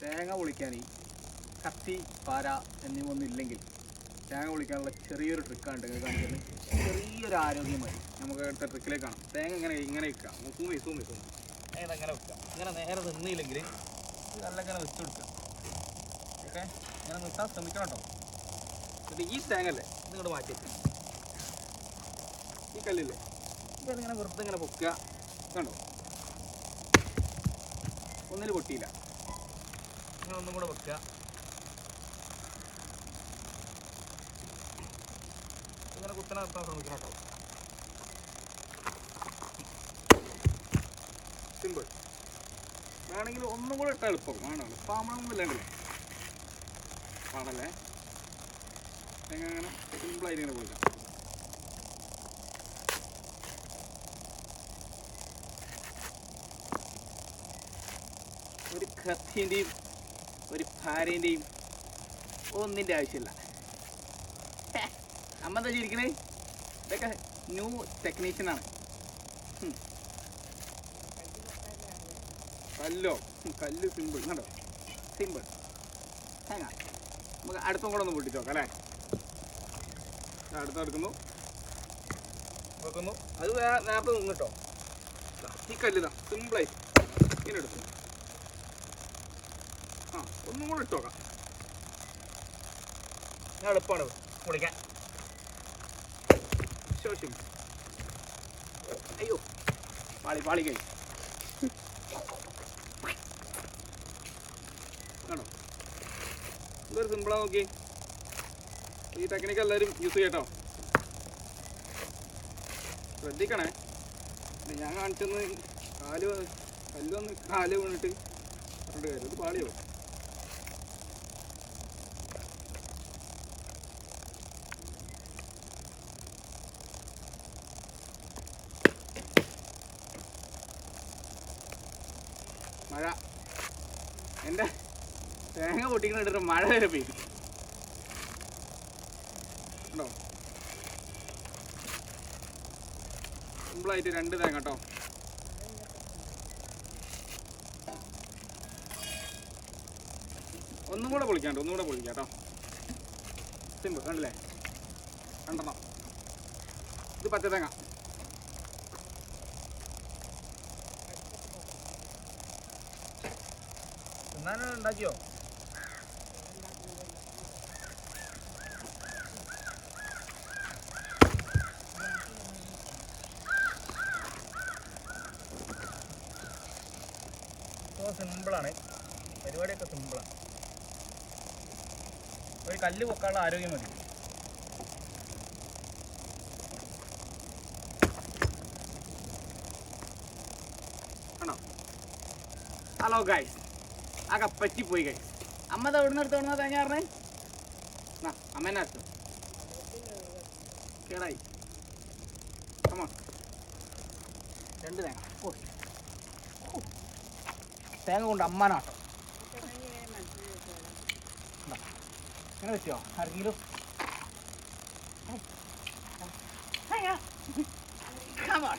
തേങ്ങ പൊളിക്കാൻ കത്തി പാര എന്നിവ ഒന്നും ഇല്ലെങ്കിൽ തേങ്ങ പൊളിക്കാനുള്ള ചെറിയൊരു ട്രിക്കാണ് നിങ്ങൾ കാണിക്കുന്നത്. ചെറിയൊരു ആരോഗ്യമായി നമുക്ക് അടുത്ത ട്രിക്കിലേക്ക് കാണാം. തേങ്ങ ഇങ്ങനെ ഇങ്ങനെ വെക്കാം. സൂമി സൂമി സൂമി തേങ്ങ ഇങ്ങനെ വെക്കുക ഇങ്ങനെ നേരെ നിന്നില്ലെങ്കിൽ നല്ല ഇങ്ങനെ വെച്ച് കൊടുക്കുക ഓക്കെ? ഇങ്ങനെ നിർത്താൻ ശ്രമിക്കണം കേട്ടോ. എന്നിട്ട് ഈ തേങ്ങ അല്ലേ? ഇതിങ്ങോട്ട് മാറ്റിയിട്ട്. ഈ കല്ലില്ലേ? ഇങ്ങനെ വെറുതെ ഇങ്ങനെ പൊക്കുക. കണ്ടോ? ഒന്നിൽ പൊട്ടിയില്ല. ഒന്നും കൂടെ വെക്കുക. ഇങ്ങനെ കുത്തനെ നിർത്താൻ ശ്രമിക്കണം കേട്ടോ സിമ്പിൾ വേണമെങ്കിൽ ഒന്നും കൂടെ ഇട്ടാൽ എളുപ്പം. വേണം. എളുപ്പമാണെന്നൊന്നും ഇല്ലണ്ടല്ലേ പാടല്ലേ? അങ്ങനെ സിമ്പിളായിട്ട് ഇങ്ങനെ പോയില്ല ഒരു കത്തിന്റെയും ഒരു ഭാര്യന്റെയും ഒന്നിന്റെ ആവശ്യമില്ല. അമ്മ എന്താ ചിരിക്കണേ ഇതൊക്കെ ന്യൂ ടെക്നീഷ്യനാണ്. കല്ലോ. കല്ല് സിമ്പിൾ കണ്ടോ? സിമ്പിൾ തേങ്ങ. നമുക്ക് അടുത്തും കൂടെ ഒന്ന് പൊട്ടിച്ച് നോക്കാം അല്ലേ അടുത്തെടുക്കുന്നു വെക്കുന്നു. അത് വേറെ നേരത്തെ നിന്നിട്ടോ? ഈ കല്ലിതാ സിമ്പിളായി ഇങ്ങനെ എടുക്കുന്നു. ഒന്നും കൂടെ ഇട്ട് നോക്കാം ഞാൻ എളുപ്പമാണ് കുളിക്കാൻ ശോഷം അയ്യോ പാളി പാളി കൈ. ആണോ? എന്തൊരു സിമ്പിളാ നോക്കി ഈ ടെക്നിക്ക് എല്ലാവരും യൂസ് ചെയ്യട്ടോ. ശ്രദ്ധിക്കണേ. ഞാൻ കാണിച്ചെന്ന് കാൽ കല്ലൊന്ന് കാൽ വീണിട്ട് പറഞ്ഞിട്ട് കാര്യം ഇത് പാളിയോ മഴ. എന്റെ തേങ്ങ പൊട്ടിക്കുന്ന ഇട്ടിട്ട് മഴ വരെ പെയ്തു. കേട്ടോ സിമ്പിളായിട്ട് രണ്ട് തേങ്ങ കേട്ടോ. ഒന്നും കൂടെ പൊളിക്കാണ്ട് ഒന്നും കൂടെ പൊളിക്കാം കേട്ടോ. സിമ്പിൾ കണ്ടില്ലേ? രണ്ടെണ്ണം. ഇത് പച്ച തേങ്ങ. തിന്നാനും ഉണ്ടാക്കിയോ? സിമ്പിളാണ് പരിപാടിയൊക്കെ സിമ്പിളാണ് ഒരു കല്ല് പൊക്കാനുള്ള ആരോഗ്യം മതി. ഹലോ ഗൈസ് ആകെ പോയി ഗൈസ് അമ്മ ഇത് നിന്ന് എടുത്തോണെന്നാ തേങ്ങ പറഞ്ഞേ? ആ അമ്മേനെ അടുത്ത് കേടായി കമോൺ രണ്ട് തേങ്ങ. തേങ്ങ കൊണ്ട് അമ്മാനാട്ടോ. ഇങ്ങനെ പറ്റിയോ ആർക്കെങ്കിലും Come on.